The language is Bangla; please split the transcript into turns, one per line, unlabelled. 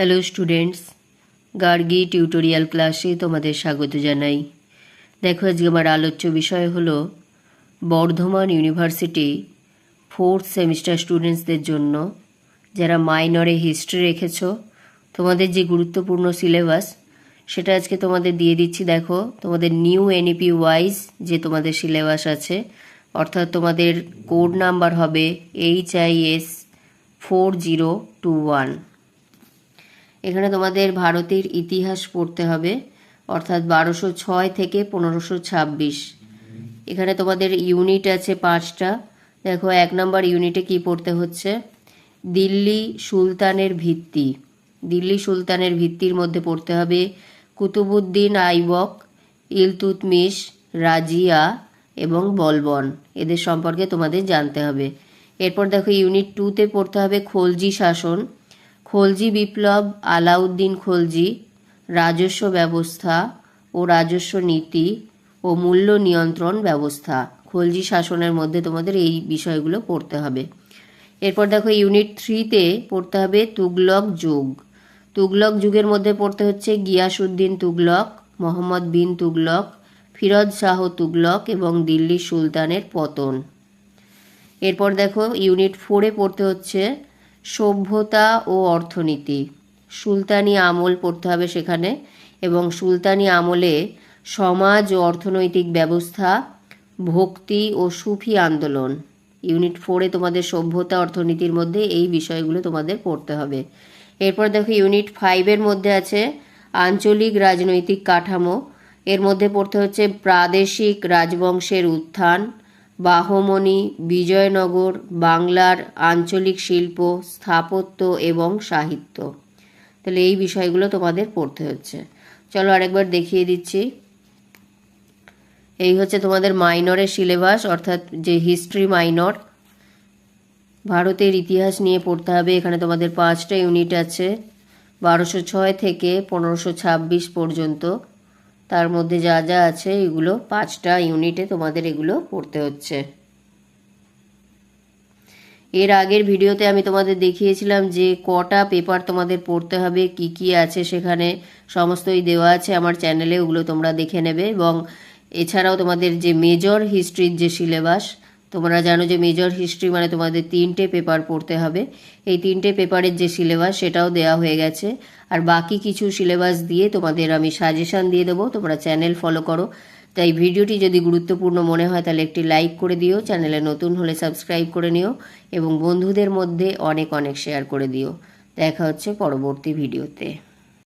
হ্যালো স্টুডেন্টস গার্গি টিউটোরিয়াল ক্লাসে তোমাদের স্বাগত জানাই। দেখো, আজকে আমার আলোচ্য বিষয় হলো বর্ধমান ইউনিভার্সিটি ফোর্থ সেমিস্টার স্টুডেন্টসদের জন্য। যারা মাইনরে হিস্ট্রি রেখেছ, তোমাদের যে গুরুত্বপূর্ণ সিলেবাস সেটা আজকে তোমাদের দিয়ে দিচ্ছি। দেখো, তোমাদের নিউ এনইপি ওয়াইজ যে তোমাদের সিলেবাস আছে, অর্থাৎ তোমাদের কোড নাম্বার হবে H I S four zero two one এখানে তোমাদের ভারতের ইতিহাস পড়তে হবে, অর্থাৎ বারোশো ছয় থেকে পনেরোশো ছাব্বিশ। এখানে তোমাদের ইউনিট আছে পাঁচটা। দেখো, এক নম্বর ইউনিটে কি পড়তে হচ্ছে? দিল্লি সুলতানের ভিত্তি। দিল্লি সুলতানের ভিত্তির মধ্যে পড়তে হবে কুতুবুদ্দিন, আইবক, ইলতুতমিশ, রাজিয়া এবং বলবন। এদের সম্পর্কে তোমাদের জানতে হবে। এরপর দেখো ইউনিট টুতে পড়তে হবে খলজি শাসন। খলজি বিপ্লব, আলাউদ্দিন খলজি, রাজস্ব ব্যবস্থা ও রাজস্ব নীতি ও মূল্য নিয়ন্ত্রণ ব্যবস্থা। খলজি শাসনের মধ্যে তোমাদের এই বিষয়গুলো পড়তে হবে। এরপর দেখো, ইউনিট থ্রিতে পড়তে হবে তুগলক যুগ। তুগলক যুগের মধ্যে পড়তে হচ্ছে গিয়াসুদ্দিন তুগলক, মোহাম্মদ বিন তুগলক, ফিরোজ শাহ তুগলক এবং দিল্লি সুলতানের পতন। এরপর দেখো, ইউনিট ফোরে পড়তে হচ্ছে সভ্যতা ও অর্থনীতি। সুলতানি আমল পড়তে হবে সেখানে এবং সুলতানি আমলে সমাজ ও অর্থনৈতিক ব্যবস্থা, ভক্তি ও সুফি আন্দোলন। ইউনিট ফোরে তোমাদের সভ্যতা, অর্থনীতির মধ্যে এই বিষয়গুলো তোমাদের পড়তে হবে। এরপর দেখো, ইউনিট ফাইভের মধ্যে আছে আঞ্চলিক রাজনৈতিক কাঠামো। এর মধ্যে পড়তে হচ্ছে প্রাদেশিক রাজবংশের উত্থান বাহমণি, বিজয়নগর, বাংলার আঞ্চলিক শিল্প, স্থাপত্য এবং সাহিত্য। তাহলে এই বিষয়গুলো তোমাদের পড়তে হচ্ছে। চলো আরেকবার দেখিয়ে দিচ্ছি। এই হচ্ছে তোমাদের মাইনরের সিলেবাস, অর্থাৎ যে হিস্ট্রি মাইনর। ভারতের ইতিহাস নিয়ে পড়তে হবে। এখানে তোমাদের পাঁচটা ইউনিট আছে, বারোশো ছয় থেকে পনেরোশো ছাব্বিশ পর্যন্ত। তার মধ্যে যা যা আছে এগুলো পাঁচটা ইউনিটে তোমাদের এগুলো পড়তে হচ্ছে। এর আগের ভিডিওতে আমি তোমাদের দেখিয়েছিলাম যে কটা পেপার তোমাদের পড়তে হবে, কি কি আছে সেখানে, সমস্তই দেওয়া আছে আমার চ্যানেলে, ওগুলো তোমরা দেখে নেবে। এবং এছাড়াও তোমাদের যে মেজর হিস্ট্রির যে সিলেবাস তোমরা জানো যে মেজর হিস্ট্রি মানে তোমাদের তিনটে পেপার পড়তে হবে। এই তিনটে পেপারের যে সিলেবাস সেটাও দেওয়া হয়ে গেছে। আর বাকি কিছু সিলেবাস দিয়ে তোমাদের আমি সাজেশান দিয়ে দেবো। তোমরা চ্যানেল ফলো করো। তাই ভিডিওটি যদি গুরুত্বপূর্ণ মনে হয়, তাহলে একটি লাইক করে দিও। চ্যানেলে নতুন হলে সাবস্ক্রাইব করে নিও এবং বন্ধুদের মধ্যে অনেক অনেক শেয়ার করে দিও। দেখা হচ্ছে পরবর্তী ভিডিওতে